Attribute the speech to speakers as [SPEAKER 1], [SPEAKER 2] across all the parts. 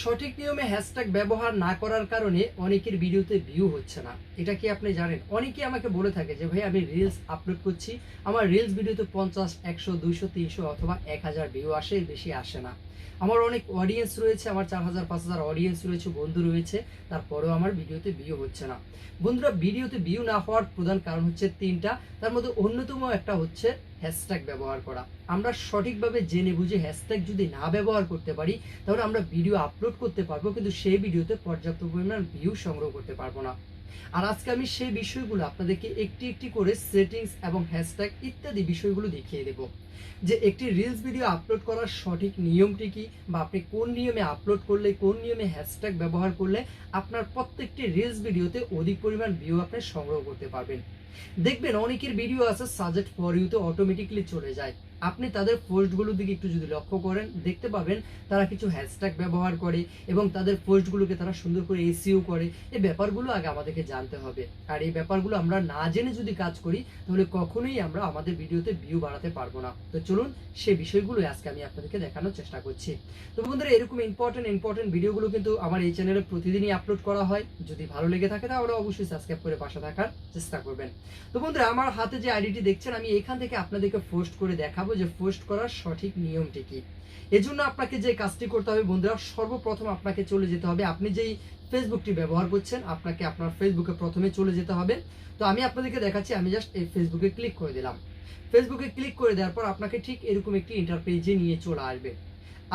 [SPEAKER 1] সঠিক নিয়মে হ্যাশট্যাগ ব্যবহার না করার কারণে অনেকের ভিডিওতে ভিউ হচ্ছে না। এটা কি আপনি জানেন? অনেকে আমাকে বলে থাকে যে, ভাই, আমি রিলস আপলোড করছি। আমার রিলস ভিডিওতে পঞ্চাশ, একশো, দুইশো, তিনশো অথবা এক হাজার ভিউ আসে, বেশি আসে না। আমার অনেক অডিয়েন্স রয়েছে, আমার চার হাজার, পাঁচ হাজার অডিয়েন্স রয়েছে, বন্ধু রয়েছে, তারপরেও আমার ভিডিওতে ভিউ হচ্ছে না। বন্ধুরা, ভিডিওতে ভিউ না হওয়ার প্রধান কারণ হচ্ছে তিনটা। তার মধ্যে অন্যতম একটা হচ্ছে হ্যাশট্যাগ ব্যবহার করা। আমরা সঠিকভাবে জেনে বুঝে হ্যাশট্যাগ যদি না ব্যবহার করতে পারি, তাহলে আমরা ভিডিও আপলোড করতে পারব, কিন্তু সেই ভিডিওতে পর্যাপ্ত পরিমাণ ভিউ সংগ্রহ করতে পারব না। আর আজকে আমি সেই বিষয়গুলো আপনাদেরকে একটি একটি করে সেটিংস এবং হ্যাশট্যাগ ইত্যাদি বিষয়গুলো দেখিয়ে দেব। যে একটি রিলস ভিডিও আপলোড করার সঠিক নিয়মটি কি, বা আপনি কোন নিয়মে আপলোড করলে, কোন নিয়মে হ্যাশট্যাগ ব্যবহার করলে আপনার প্রত্যেকটি রিলস ভিডিওতে অধিক পরিমাণ ভিউ আপনি সংগ্রহ করতে পারবেন। দেখবেন অনেকের ভিডিও আছে সাজেস্ট ফর ইউতে অটোমেটিকলি চলে যায়। আপনি তাদের পোস্টগুলোর দিকে একটু যদি লক্ষ্য করেন, দেখতে পাবেন তারা কিছু হ্যাশট্যাগ ব্যবহার করে এবং তাদের পোস্টগুলোকে তারা সুন্দর করে এসিও করে। এই ব্যাপারগুলো আগে আমাদেরকে জানতে হবে। আর এই ব্যাপারগুলো আমরা না জেনে যদি কাজ করি, তাহলে কখনোই আমরা আমাদের ভিডিওতে ভিউ বাড়াতে পারব না। তো চলুন সেই বিষয়গুলো আজকে আমি আপনাদেরকে দেখানোর চেষ্টা করছি। তো বন্ধুরা, এরকম ইম্পর্টেন্ট ইম্পর্টেন্ট ভিডিওগুলো কিন্তু আমার এই চ্যানেলে প্রতিদিনই আপলোড করা হয়। যদি ভালো লেগে থাকে, তাহলে অবশ্যই সাবস্ক্রাইব করে পাশে থাকার চেষ্টা করবেন। তো বন্ধুরা, আমার হাতে যে আইডিটি দেখছেন, আমি এখান থেকে আপনাদেরকে পোস্ট করে দেখাবো। যে পোস্ট করার সঠিক নিয়মটি কি? এজন্য আপনাকে যে কাজটি করতে হবে বন্ধুরা, সর্বপ্রথম আপনাকে চলে যেতে হবে। আপনি যেই ফেসবুকটি ব্যবহার করছেন, আপনাকে আপনার ফেসবুকে প্রথমে চলে যেতে হবে। তো আমি আপনাদেরকে দেখাচ্ছি, আমি জাস্ট এই ফেসবুকে ক্লিক করে দিলাম। ফেসবুকে ক্লিক করে দেওয়ার পর আপনাকে ঠিক এরকম একটি ইন্টারপেজে নিয়ে চলে আসবে।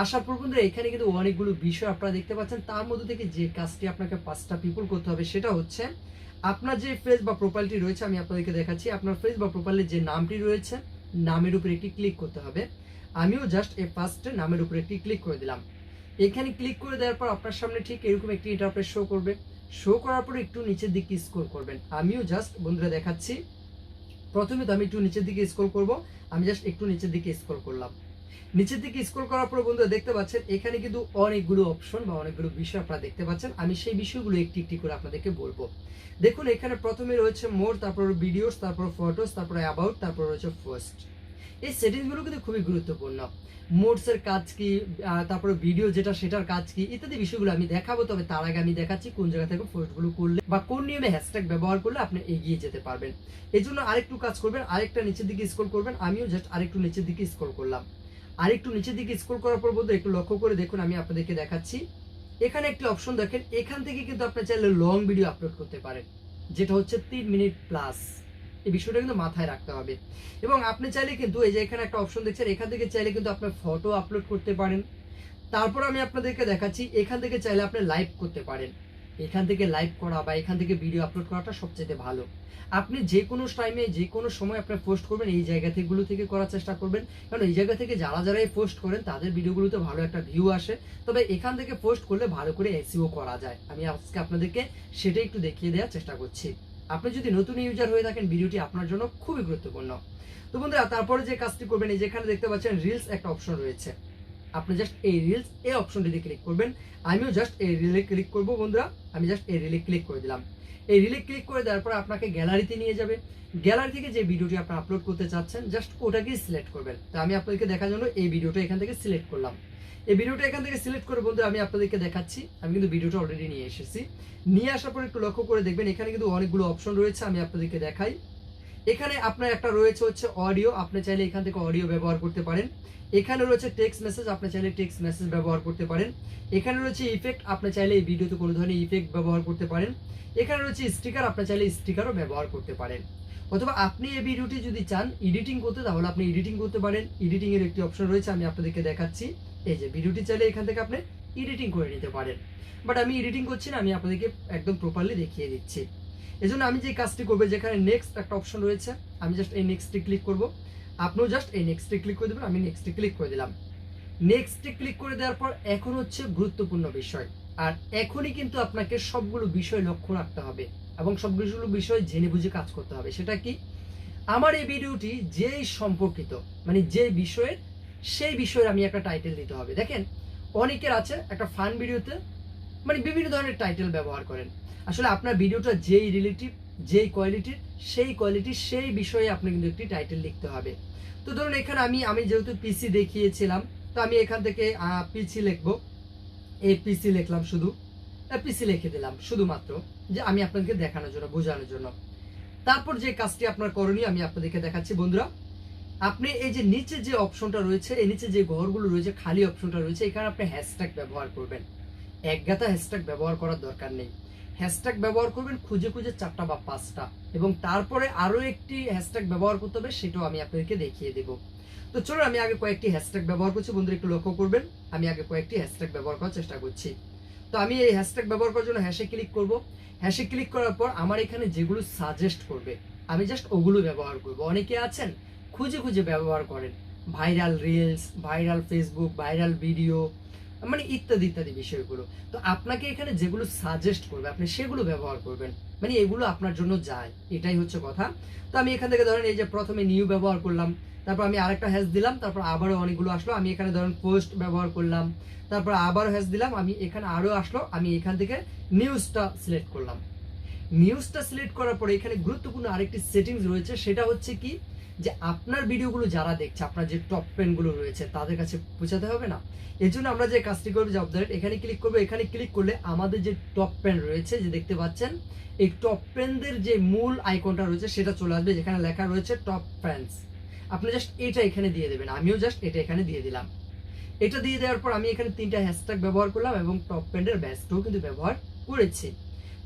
[SPEAKER 1] আসার পর বন্ধুরা, এখানে কিন্তু অনেকগুলো বিষয় আপনারা দেখতে পাচ্ছেন। তার মধ্যে থেকে যে কাজটি আপনাকে পাঁচটা পিপল করতে হবে, সেটা হচ্ছে আপনার যে ফেস বা প্রোফাইলটি রয়েছে, আমি আপনাদেরকে দেখাচ্ছি। আপনার ফেস বা প্রোফাইলের যে নামটি রয়েছে নামের উপরে একটি ক্লিক করতে হবে। আমিও জাস্ট এই ফার্স্টে নামের উপরে একটি ক্লিক করে দিলাম। এখানে ক্লিক করে দেওয়ার পর আপনার সামনে ঠিক এরকম একটি ইন্টারপ্রেস শো করবে। শো করার পরে একটু নিচের দিকে স্ক্রল করবেন। আমিও জাস্ট বন্ধুরা দেখাচ্ছি। প্রথমে তো আমি একটু নিচের দিকে স্ক্রল করব। আমি জাস্ট একটু নিচের দিকে স্ক্রল করলাম। নিচের দিকে স্ক্রল করার পর বন্ধুরা দেখতে পাচ্ছেন, এখানে কিন্তু অনেকগুলো অপশন বা অনেকগুলো বিষয় আপনারা দেখতে পাচ্ছেন। আমি সেই বিষয়গুলো একটি একটি করে আপনাদেরকে বলব। দেখুন, এখানে প্রথমে রয়েছে মোর তারপর ভিডিওস তারপর ফটোস তারপরে অ্যাবাউট তারপর রয়েছে পোস্ট এই সেটিংসগুলো কিন্তু খুবই গুরুত্বপূর্ণ। মোডসের কাজ কি তারপরে ভিডিও যেটা, সেটার কাজ কি, ইত্যাদি বিষয়গুলো আমি দেখাবো, তবে তার আগে আমি দেখাচ্ছি কোন জায়গা থেকে পোস্টগুলো করলে বা কোন নিয়মে হ্যাশট্যাগ ব্যবহার করলে আপনি এগিয়ে যেতে পারবেন। এই জন্য আরেকটু কাজ করবেন, আরেকটা নিচের দিকে স্ক্রল করবেন, আমিও জাস্ট আরেকটু নিচের দিকে স্ক্রল করলাম। আরেকটু নিচের দিকে স্ক্রল করার পর বলতে একটু লক্ষ্য করে দেখুন, আমি আপনাদেরকে দেখাচ্ছি। এখানে একটি অপশন দেখেন, এখান থেকে কিন্তু আপনি চাইলে লং ভিডিও আপলোড করতে পারেন, যেটা হচ্ছে তিন মিনিট প্লাস এই বিষয়টা কিন্তু মাথায় রাখতে হবে। এবং আপনি চাইলে কিন্তু এই যে এখানে একটা অপশন দেখছেন, এখান থেকে চাইলে কিন্তু আপনার ফটো আপলোড করতে পারেন। তারপর আমি আপনাদেরকে দেখাচ্ছি, এখান থেকে চাইলে আপনি লাইভ করতে পারেন। এখান থেকে লাইভ করা বা এখান থেকে ভিডিও আপলোড করাটা সবচেয়ে ভালো। আপনি যে কোনো টাইমে যে কোনো সময় আপনি পোস্ট করবেন, এই জায়গা থেকেগুলো থেকে করার চেষ্টা করবেন। কারণ এই জায়গা থেকে যারা যারা এই পোস্ট করেন, তাদের ভিডিওগুলোতে ভালো একটা ভিউ আসে। তবে এখান থেকে পোস্ট করলে ভালো করে এসিও করা যায়। আমি আজকে আপনাদেরকে সেটাই একটু দেখিয়ে দেওয়ার চেষ্টা করছি। আপনি যদি নতুন ইউজার হয়ে থাকেন ভিডিওটি আপনার জন্য খুবই গুরুত্বপূর্ণ। তো বন্ধুরা, তারপরে যে কাজটি করবেন, এই যেখানে দেখতে পাচ্ছেন রিলস একটা অপশন রয়েছে। আপনি জাস্ট এই রিলস এই অপশনটিতে ক্লিক করবেন। আমিও জাস্ট এই রিলে ক্লিক করব বন্ধুরা। আমি জাস্ট এই রিলে ক্লিক করে দিলাম। এই রিলে ক্লিক করে দেওয়ার পর আপনাকে গ্যালারিতে নিয়ে যাবে। গ্যালারি থেকে যে ভিডিওটি আপনি আপলোড করতে চাচ্ছেন জাস্ট ওটাকেই সিলেক্ট করবেন। তো আমি আপনাদেরকে দেখার জন্য এই ভিডিওটা এখান থেকে সিলেক্ট করলাম। এই ভিডিওটা এখান থেকে সিলেক্ট করে বন্ধু আমি আপনাদেরকে দেখাচ্ছি। আমি কিন্তু ভিডিওটা অলরেডি নিয়ে এসেছি। নিয়ে আসার পর একটু লক্ষ্য করে দেখবেন, এখানে কিন্তু অনেকগুলো অপশন রয়েছে, আমি আপনাদেরকে দেখাই। এখানে আপনার একটা রয়েছে হচ্ছে অডিও আপনি চাইলে এখান থেকে অডিও ব্যবহার করতে পারেন। এখানে রয়েছে টেক্সট মেসেজ আপনি চাইলে টেক্সট মেসেজ ব্যবহার করতে পারেন। এখানে রয়েছে ইফেক্ট আপনি চাইলে এই ভিডিওতে কোনো ধরনের ইফেক্ট ব্যবহার করতে পারেন। এখানে রয়েছে স্টিকার আপনি চাইলে স্টিকারও ব্যবহার করতে পারেন। অথবা আপনি এই ভিডিওটি যদি চান এডিটিং করতে, তাহলে আপনি এডিটিং করতে পারেন। এডিটিং এর একটি অপশন রয়েছে, আমি আপনাদেরকে দেখাচ্ছি। এই যে ভিডিওটি চাইলে এখান থেকে আপনি এডিটিং করে নিতে পারেন। বাট আমি এডিটিং করছি না, আমি আপনাদেরকে একদম প্রপারলি দেখিয়ে দিচ্ছি। এজন্য আমি যে কাজটি করব, যেখানে নেক্সট একটা অপশন রয়েছে, আমি জাস্ট এই নেক্সটে ক্লিক করব। আপনিও জাস্ট এই নেক্সটে ক্লিক করে দেবেন, আমি নেক্সটে ক্লিক করে দিলাম। নেক্সটে ক্লিক করে দেওয়ার পর এখন হচ্ছে গুরুত্বপূর্ণ বিষয়। আর এখনই কিন্তু আপনাকে সবগুলো বিষয় লক্ষ্য রাখতে হবে এবং সবগুলো বিষয় জেনে বুঝে কাজ করতে হবে। সেটা কি? আমার এই ভিডিওটি যেই সম্পর্কিত মানে যে বিষয়ের, সেই বিষয়ের আমি একটা টাইটেল দিতে হবে। দেখেন, অনেকের আছে একটা ফান ভিডিওতে মানে বিভিন্ন ধরনের টাইটেল ব্যবহার করেন। আসলে আপনার ভিডিওটা যেই রিলেটিভ যেই কোয়ালিটির সেই কোয়ালিটির সেই বিষয়ে আপনি কিন্তু একটি টাইটেল লিখতে হবে। তো ধরুন এখানে আমি আমি যেহেতু পিসি দেখিয়েছিলাম, তো আমি এখান থেকে পিসি লিখব। পিসি লিখলাম শুধু। পিসি লিখে দিলাম, শুধুমাত্র। যে আমি আপনাদেরকে দেখানোর জন্য, বোঝানোর জন্য। তারপর যে কাজটি আপনার করণীয়, আমি আপনাদেরকে দেখাচ্ছি, বন্ধুরা। আপনি এই যে নিচে যে অপশনটা রয়েছে, এই নিচে যে ঘরগুলো রয়েছে, খালি অপশনটা রয়েছে, এখানে আপনি হ্যাশট্যাগ ব্যবহার করবেন। একগাতা হ্যাশট্যাগ ব্যবহার করার দরকার নেই। হ্যাশট্যাগ ব্যবহার করবেন, খুঁজে খুঁজে চারটা বা পাঁচটা। এবং তারপরে আরও একটি হ্যাশট্যাগ ব্যবহার করতে হবে, সেটাও আমি আপনাদেরকে দেখিয়ে দেবো। তো চলুন, আমি আগে কয়েকটি হ্যাশট্যাগ ব্যবহার করছি। বন্ধুরা, একটু লক্ষ্য করবেন, আমি আগে কয়েকটি হ্যাশট্যাগ ব্যবহার করার চেষ্টা করছি। তো আমি এই হ্যাশট্যাগ ব্যবহার করার জন্য হ্যাশে ক্লিক করব। হ্যাশে ক্লিক করার পর আমার এখানে যেগুলো সাজেস্ট করবে, আমি জাস্ট ওগুলো ব্যবহার করব। অনেকে আছেন, খুঁজে খুঁজে ব্যবহার করেন। Viral reels viral Facebook viral video মানে ইত্যাদি ইত্যাদি বিষয়গুলো। তো আপনাকে এখানে যেগুলো সাজেস্ট করবে, আপনি সেগুলো ব্যবহার করবেন। মানে এগুলো আপনার জন্য যায়, এটাই হচ্ছে কথা। তো আমি এখান থেকে ধরেন এই যে প্রথমে নিউ ব্যবহার করলাম, তারপর আমি আরেকটা হ্যাশ দিলাম, তারপর আবারও অনেকগুলো আসলো। আমি এখানে ধরেন পোস্ট ব্যবহার করলাম, তারপর আবারও হ্যাশ দিলাম, আমি এখানে আরও আসলো, আমি এখান থেকে নিউজটা সিলেক্ট করলাম। নিউজটা সিলেক্ট করার পরে এখানে গুরুত্বপূর্ণ আরেকটি সেটিংস রয়েছে, সেটা হচ্ছে কি? যে আপনার ভিডিওগুলো যারা দেখছে, আপনার যে টপ পেনগুলো রয়েছে, তাদের কাছে পৌঁছাতে হবে না। এর জন্য আমরা যে কাজটি করব যে আপডেট এখানে ক্লিক করব, এখানে ক্লিক করলে আমাদের যে টপ পেন রয়েছে, যে দেখতে পাচ্ছেন, এই টপ পেনদের যে মূল আইকনটা রয়েছে, সেটা চলে আসবে, যেখানে লেখা রয়েছে টপ ফ্যান্স আপনি জাস্ট এটা এখানে দিয়ে দেবেন, আমিও জাস্ট এটা এখানে দিয়ে দিলাম। এটা দিয়ে দেওয়ার পর আমি এখানে তিনটা হ্যাশট্যাগ ব্যবহার করলাম এবং টপ পেন্টের ব্যাসটাও কিন্তু ব্যবহার করেছি।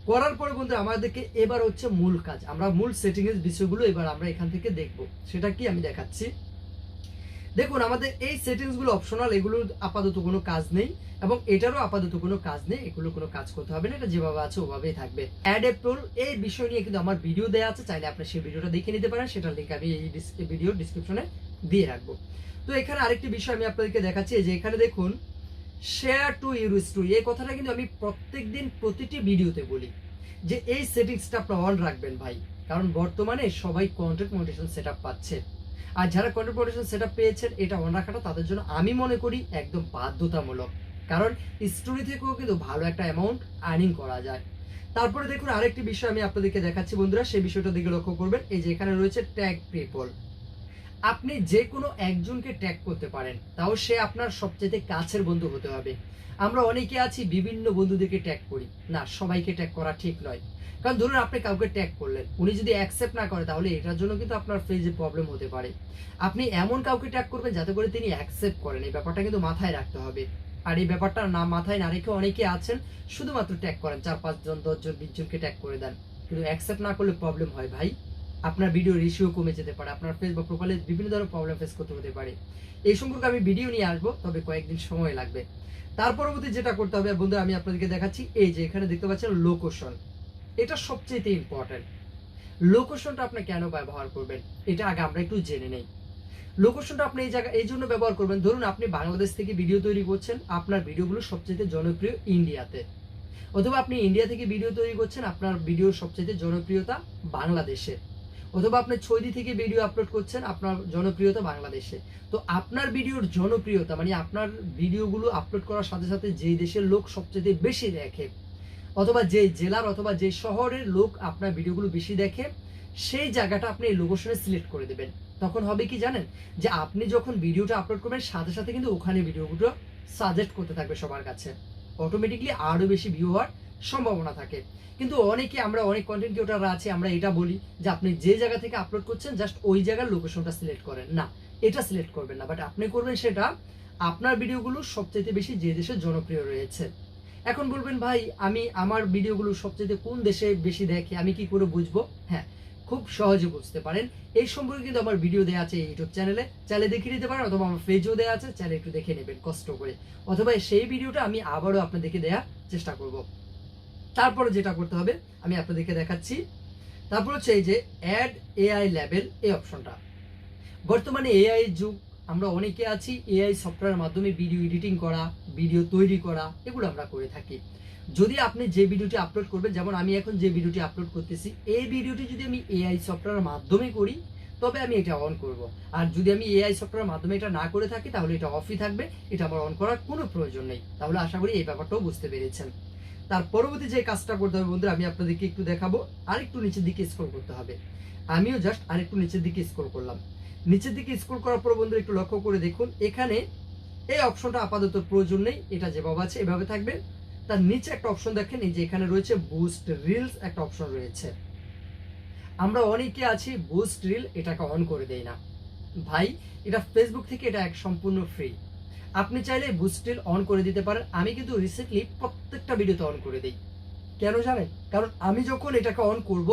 [SPEAKER 1] করার পরে বন্ধু, আমাদেরকে এবার হচ্ছে মূল কাজ। আমরা মূল সেটিং এর বিষয়গুলো এবার আমরা এখান থেকে দেখব। সেটা কি আমি দেখাচ্ছি। দেখুন, আমাদের এই সেটিংসগুলো অপশনাল এগুলো আপাতত কোনো কাজ নেই এবং এটারও আপাতত কোনো কাজ নেই। এগুলো কোনো কাজ করতে হবে না। এটা যেভাবে আছে, ওভাবেই থাকবে। অ্যাড এপ্রুল এই বিষয় নিয়ে কিন্তু আমার ভিডিও দেওয়া আছে। চাইলে আপনি সেই ভিডিওটা দেখে নিতে পারেন। সেটা লিঙ্ক আমি এই ভিডিও ডিসক্রিপশনে দিয়ে রাখব। তো এখানে আরেকটি বিষয় আমি আপনাদেরকে দেখাচ্ছি। যে এখানে দেখুন শেয়ার টু ইউজ টু এই কথাটা কিন্তু আমি প্রত্যেক দিন প্রতিটি ভিডিওতে বলি যে এই সেটিংসটা আপনার অন রাখবেন ভাই। কারণ বর্তমানে সবাই কন্টেন্ট মোটিভেশন সেট পাচ্ছে। আর যারা কন্টেন্ট মোটিভেশন সেট পেয়েছেন, এটা অন রাখাটা তাদের জন্য আমি মনে করি একদম বাধ্যতামূলক। কারণ স্টোরি থেকেও কিন্তু ভালো একটা অ্যামাউন্ট আর্নিং করা যায়। তারপরে দেখুন আরেকটি বিষয় আমি আপনাদেরকে দেখাচ্ছি বন্ধুরা, সেই বিষয়টা দিকে লক্ষ্য করবেন। এই যে এখানে রয়েছে ট্যাগ পিপল আপনি যে কোনো একজনকে ট্যাগ করতে পারেন, তাও সে আপনার সবচেয়ে কাছের বন্ধু হতে হবে। আমরা অনেকে আছি, বিভিন্ন বন্ধুদেরকে ট্যাগ করি। না, সবাইকে ট্যাগ করা ঠিক নয়। কারণ ধরুন আপনি কাউকে ট্যাগ করলেন, উনি যদি অ্যাকসেপ্ট না করে, তাহলে এটার জন্য কিন্তু আপনার ফেজে প্রবলেম হতে পারে। আপনি এমন কাউকে ট্যাগ করবেন, যাতে করে তিনি অ্যাকসেপ্ট করেন। এই ব্যাপারটা কিন্তু মাথায় রাখতে হবে। আর এই ব্যাপারটা না, মাথায় না রেখে অনেকে আছেন, শুধুমাত্র ট্যাগ করেন। চার পাঁচজন, দশজন বিশ জনকে ট্যাগ করে দেন। কিন্তু অ্যাকসেপ্ট না করলে প্রবলেম হয় ভাই। আপনার ভিডিও রেশিও কমে যেতে পারে, আপনার ফেসবুক প্রোফাইলে বিভিন্ন ধরনের প্রবলেম ফেস করতে হতে পারে। এই সম্পর্কে আমি ভিডিও নিয়ে আসব, তবে কয়েকদিন সময় লাগবে। তার পরবর্তী যেটা করতে হবে বন্ধু আমি আপনাদেরকে দেখাচ্ছি, এই যে এখানে দেখতে পাচ্ছেন লোকেশন এটা সবচেয়ে ইম্পর্টেন্ট লোকেশনটা আপনি কেন ব্যবহার করবেন? এটা আগে আমরা একটু জেনে নেই। লোকেশনটা আপনি এই জায়গা, এই জন্য ব্যবহার করবেন। ধরুন, আপনি বাংলাদেশ থেকে ভিডিও তৈরি করছেন, আপনার ভিডিওগুলো সবচেয়ে জনপ্রিয় ইন্ডিয়াতে। অথবা আপনি ইন্ডিয়া থেকে ভিডিও তৈরি করছেন, আপনার ভিডিওর সবচেয়ে জনপ্রিয়তা বাংলাদেশে। অথবা আপনি ছয়দি থেকে ভিডিও আপলোড করছেন আপনার জনপ্রিয়তা বাংলাদেশে। তো আপনার ভিডিওর জনপ্রিয়তা মানে আপনার ভিডিওগুলো আপলোড করার সাথে সাথে যেই দেশের লোক সবচেয়ে বেশি দেখে, অথবা যে জেলার অথবা যে শহরের লোক আপনার ভিডিওগুলো বেশি দেখে, সেই জায়গাটা আপনি এই লোকেশনে সিলেক্ট করে দেবেন। তখন হবে কি জানেন? যে আপনি যখন ভিডিওটা আপলোড করবেন, সাথে সাথে কিন্তু ওখানে ভিডিওগুলো সাজেস্ট করতে থাকবে সবার কাছে। অটোমেটিকলি আরও বেশি ভিউ হওয়ার সম্ভাবনা থাকে। কিন্তু অনেকে আমরা অনেক কন্টেন্ট ক্রিয়েটাররা আছে, আমরা এটা বলি যে আপনি যে জায়গা থেকে আপলোড করছেন জাস্ট ওই জায়গার লোকেশনটা সিলেক্ট করেন। না, এটা সিলেক্ট করবেন না। বাট আপনি করবেন সেটা আপনার ভিডিওগুলো সবচেয়ে বেশি যে দেশে জনপ্রিয় রয়েছে। এখন বলবেন, ভাই, আমি আমার ভিডিওগুলো সবচেয়ে কোন দেশে বেশি দেখে, আমি কি করে বুঝব? হ্যাঁ খুব সহজে বুঝতে পারেন। এই সম্পর্কে কিন্তু আমার ভিডিও দেওয়া আছে ইউটিউব চ্যানেলে চাইলে দেখে নিতে পারেন অথবা আমার পেজও দেওয়া আছে। চাইলে একটু দেখে নেবেন কষ্ট করে। অথবা সেই ভিডিওটা আমি আবারও আপনাদেরকে দেওয়ার চেষ্টা করব। তারপরে যেটা করতে হবে, আমি আপনাদেরকে দেখাচ্ছি। তারপর হচ্ছে এই যে অ্যাড এআই লেভেল এই অপশনটা বর্তমানে এআই যুগ, আমরা অনেকে আছি এআই সফটওয়্যারের মাধ্যমে ভিডিও এডিটিং করা ভিডিও তৈরি করা, এগুলো আমরা করে থাকি। যদি আপনি যে ভিডিওটি আপলোড করবেন, যেমন আমি এখন যে ভিডিওটি আপলোড করতেছি, এই ভিডিওটি যদি আমি এআই সফটওয়্যারের মাধ্যমে করি, তবে আমি এটা অন করব। আর যদি আমি এআই সফটওয়্যারের মাধ্যমে এটা না করে থাকি, তাহলে এটা অফই থাকবে, এটা আমার অন করার কোনো প্রয়োজন নেই। তাহলে আশা করি এই ব্যাপারটাও বুঝতে পেরেছেন। তার পরবর্তী যে কাজটা করতে হবে বন্ধুরা, আমি আপনাদেরকে একটু দেখাবো। আরেকটু নিচের দিকে স্ক্রল করতে হবে। আমিও জাস্ট আরেকটু নিচের দিকে স্ক্রল করলাম। নিচের দিকে স্ক্রল করার পর বন্ধুরা, একটু লক্ষ্য করে দেখুন, এখানে এই অপশনটা আপাতত প্রয়োজন নেই, এটা যেভাবে আছে এভাবে থাকবে। তার নিচে একটা অপশন দেখেন, এই যে এখানে রয়েছে বুস্ট রিলস একটা অপশন রয়েছে। আমরা অনেকে আছি বুস্ট রিল এটাকে অন করে দেই না। ভাই, এটা ফেসবুক থেকে এটা এক সম্পূর্ণ ফ্রি আপনি চাইলে বুস্ট রিল অন করে দিতে পারেন। আমি কিন্তু রিসেন্টলি প্রত্যেকটা ভিডিওতে অন করে দিই। কেন জানেন? কারণ আমি যখন এটাকে অন করব,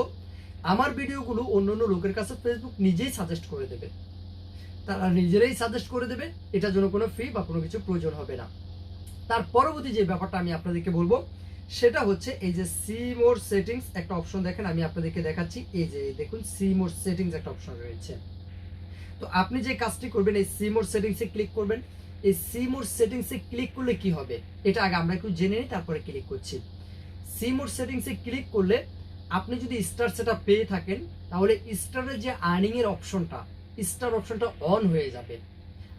[SPEAKER 1] আমার ভিডিওগুলো অন্য অন্য লোকের কাছে ফেসবুক নিজেই সাজেস্ট করে দেবে। তারা নিজেরাই সাজেস্ট করে দেবে, এটার জন্য কোনো ফি বা কোনো কিছু প্রয়োজন হবে না। তার পরবর্তী যে ব্যাপারটা আমি আপনাদেরকে বলব, সেটা হচ্ছে এই যে সি মোর সেটিংস একটা অপশন দেখেন, আমি আপনাদেরকে দেখাচ্ছি। এই যে দেখুন সি মোর সেটিংস একটা অপশন রয়েছে। তো আপনি যে কাজটি করবেন, এই সি মোর সেটিংসে ক্লিক করবেন। এই সি মোর সেটিংসে ক্লিক করলে কি হবে? এটা আগে আমরা একটু জেনে নিই, তারপরে ক্লিক করছি। সি মোর সেটিংসে ক্লিক করলে আপনি যদি স্টার সেটা পেয়ে থাকেন, তাহলে স্টারের যে আর্নিং এর অপশনটা স্টার অপশনটা অন হয়ে যাবে।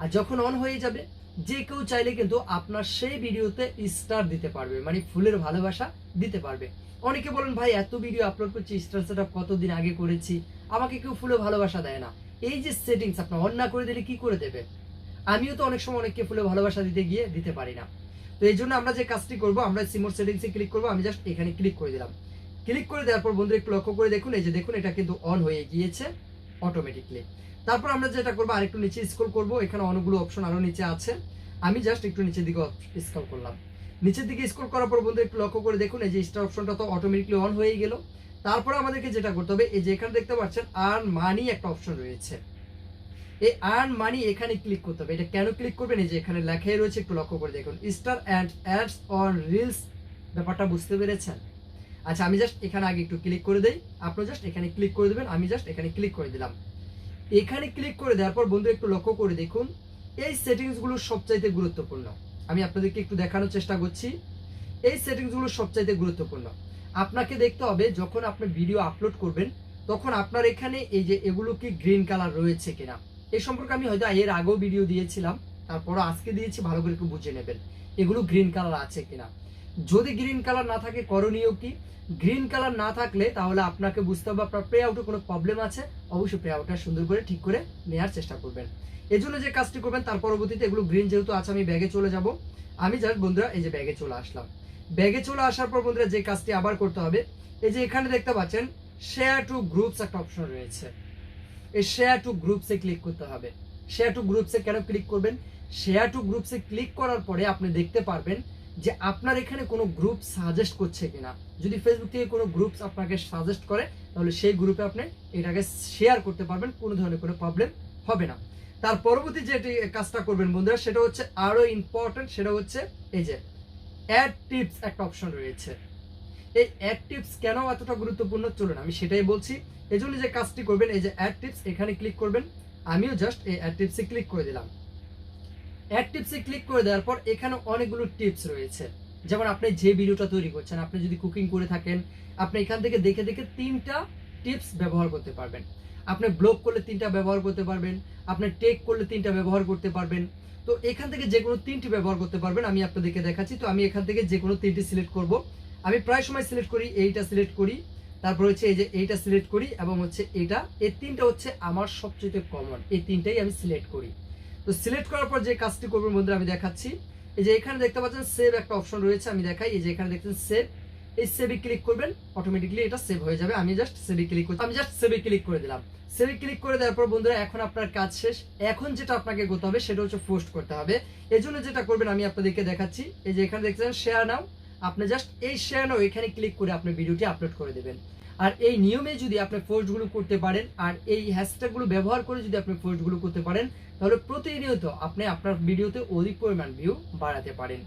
[SPEAKER 1] আর যখন অন হয়ে যাবে, যে কেউ চাইলে কিন্তু আপনার সেই ভিডিওতে স্টার দিতে পারবে মানে ফুলের ভালোবাসা দিতে পারবে। অনেকে বলেন, ভাই, এত ভিডিও আপলোড করছি স্টার সেট কতদিন আগে করেছি? আমাকে কেউ ফুলে ভালোবাসা দেয় না। এই যে সেটিংস আপনার অন না করে দিলে কি করে দেবে? আমিও তো অনেক সময় অনেককে ফুলে ভালোবাসা দিতে গিয়ে দিতে পারি না। তো এই জন্য আমরা যে কাজটি করব, আমরা সিমোর সেটিংসে ক্লিক করব, আমি জাস্ট এখানে ক্লিক করে দিলাম। ক্লিক করে দেওয়ার পর বন্ধু একটু লক্ষ্য করে দেখুন, এই যে দেখুন, এটা কিন্তু অন হয়ে গিয়েছে অটোমেটিকলি তারপর আমরা যেটা করব, আরেকটু নিচে স্ক্রল করব, এখানে অনেকগুলো অপশন আরও নিচে আছে। আমি জাস্ট একটু নিচের দিকে স্ক্রল করলাম। নিচের দিকে স্ক্রল করার পর বন্ধু একটু লক্ষ্য করে দেখুন, এই যে স্টার অপশনটা তো অটোমেটিকলি অন হয়ে গেল। তারপর আমাদেরকে যেটা করতে হবে, এই যে এখানে দেখতে পাচ্ছেন আর মানি একটা অপশন রয়েছে। এই আর্ন মানি এখানে ক্লিক করতে হবে। এটা কেন ক্লিক করবেন? এই যে এখানে লেখাই রয়েছে, একটু লক্ষ্য করে দেখুন। Star and ads on reels ব্যাপারটা বুঝতে পেরেছেন? আচ্ছা আমি জাস্ট এখানে আগে একটু ক্লিক করে দেই। আপনি জাস্ট এখানে ক্লিক করে দেবেন, আমি জাস্ট এখানে ক্লিক করে দিলাম। এখানে ক্লিক করে দেওয়ার পর বন্ধু একটু লক্ষ্য করে দেখুন, এই সেটিংসগুলো সবচাইতে গুরুত্বপূর্ণ। আমি আপনাদেরকে একটু দেখানোর চেষ্টা করছি। এই সেটিংসগুলো সবচাইতে গুরুত্বপূর্ণ। আপনাকে দেখতে হবে, যখন আপনি ভিডিও আপলোড করবেন, তখন আপনার এখানে এই যে এগুলো কি গ্রিন কালার রয়েছে কিনা। এই সম্পর্কে আমি হয়তো এর আগেও ভিডিও দিয়েছিলাম। তারপরও আজকে দিয়েছি, ভালো করে একটু বুঝে নেবেন। এগুলো গ্রিন কালার আছে কিনা। যদি গ্রিন কালার না থাকে, করণীয় কি? গ্রিন কালার না থাকলে তাহলে আপনাকে বুঝতে হবে আপনার প্রে আউটে কোনো প্রবলেম আছে। অবশ্যই প্রে আউটটা সুন্দর করে ঠিক করে নেওয়ার চেষ্টা করবেন। এই জন্য যে কাজটি করবেন, তার পরবর্তীতে এগুলো গ্রিন যেহেতু আছে, আমি ব্যাগে চলে যাব। আমি জাস্ট বন্ধুরা, এই যে ব্যাগে চলে আসলাম। ব্যাগে চলে আসার পর বন্ধুরা, যে কাজটি আবার করতে হবে, এই যে এখানে দেখতে পাচ্ছেন শেয়ার টু গ্রুপস একটা অপশন রয়েছে। এই শেয়ার টু গ্রুপসে ক্লিক করতে হবে। শেয়ার টু গ্রুপসে কেন ক্লিক করবেন? শেয়ার টু গ্রুপসে ক্লিক করার পরে আপনি দেখতে পারবেন যে আপনার এখানে কোনো গ্রুপ সাজেস্ট করছে কিনা। যদি ফেসবুক থেকে কোনো গ্রুপ আপনাকে সাজেস্ট করে, তাহলে সেই গ্রুপে আপনি এটাকে শেয়ার করতে পারবেন, কোনো ধরনের কোনো প্রবলেম হবে না। তার পরবর্তী যে কাজটা করবেন বন্ধুরা, সেটা হচ্ছে আরও ইম্পর্টেন্ট সেটা হচ্ছে এই যে অ্যাড টিপস একটা অপশন রয়েছে। এই অ্যাড টিপস কেন এতটা গুরুত্বপূর্ণ? চলুন আমি সেটাই বলছি। এই জন্য যে কাজটি করবেন, এই যে অ্যাড টিপস এখানে ক্লিক করবেন। আমিও জাস্ট এই অ্যাড টিপসে ক্লিক করে দিলাম। অ্যাড টিপসে ক্লিক করে দেওয়ার পর এখানে অনেকগুলো টিপস রয়েছে। যেমন আপনি যে ভিডিওটা তৈরি করছেন, আপনি যদি কুকিং করে থাকেন, আপনি এখান থেকে দেখে দেখে তিনটা টিপস ব্যবহার করতে পারবেন। আপনি ব্লগ করলে তিনটা ব্যবহার করতে পারবেন, আপনি টেক করলে তিনটা ব্যবহার করতে পারবেন। তো এখান থেকে যে কোনো তিনটি ব্যবহার করতে পারবেন, আমি আপনাদেরকে দেখাচ্ছি। তো আমি এখান থেকে যে কোনো তিনটি সিলেক্ট করব। আমি প্রায় সময় সিলেক্ট করি, এইটা সিলেক্ট করি, তারপর হচ্ছে এই যে এইটা সিলেক্ট করি এবং হচ্ছে এটা, এই তিনটা হচ্ছে আমার সবচেয়ে কমন এই তিনটাই আমি সিলেক্ট করি। তো সিলেক্ট করার পর যে কাজটি করবেন বন্ধুরা, আমি দেখাচ্ছি। এই যে এখানে দেখতে পাচ্ছেন সেভ একটা অপশন রয়েছে, আমি দেখাই। এই যে এখানে দেখছেন সেভ এই সেভে ক্লিক করবেন অটোমেটিকলি এটা সেভ হয়ে যাবে। আমি জাস্ট সেভে ক্লিক করছি, আমি জাস্ট সেভে ক্লিক করে দিলাম। সেভে ক্লিক করে দেওয়ার পর বন্ধুরা, এখন আপনার কাজ শেষ। এখন যেটা আপনাকে করতে হবে, সেটা হচ্ছে পোস্ট করতে হবে। এই জন্য যেটা করবেন, আমি আপনাদেরকে দেখাচ্ছি। এই যে এখানে দেখছেন শেয়ার নাও আপনি জাস্ট এই শেয়ার নাও এখানে ক্লিক করে আপনি ভিডিওটি আপলোড করে দেবেন। আর এই নিয়মে যদি আপনি পোস্টগুলো করতে পারেন, আর এই হ্যাশট্যাগুলো ব্যবহার করে যদি আপনি পোস্টগুলো করতে পারেন, তাহলে প্রতিনিয়ত আপনি আপনার ভিডিওতে অধিক পরিমাণ ভিউ বাড়াতে পারেন।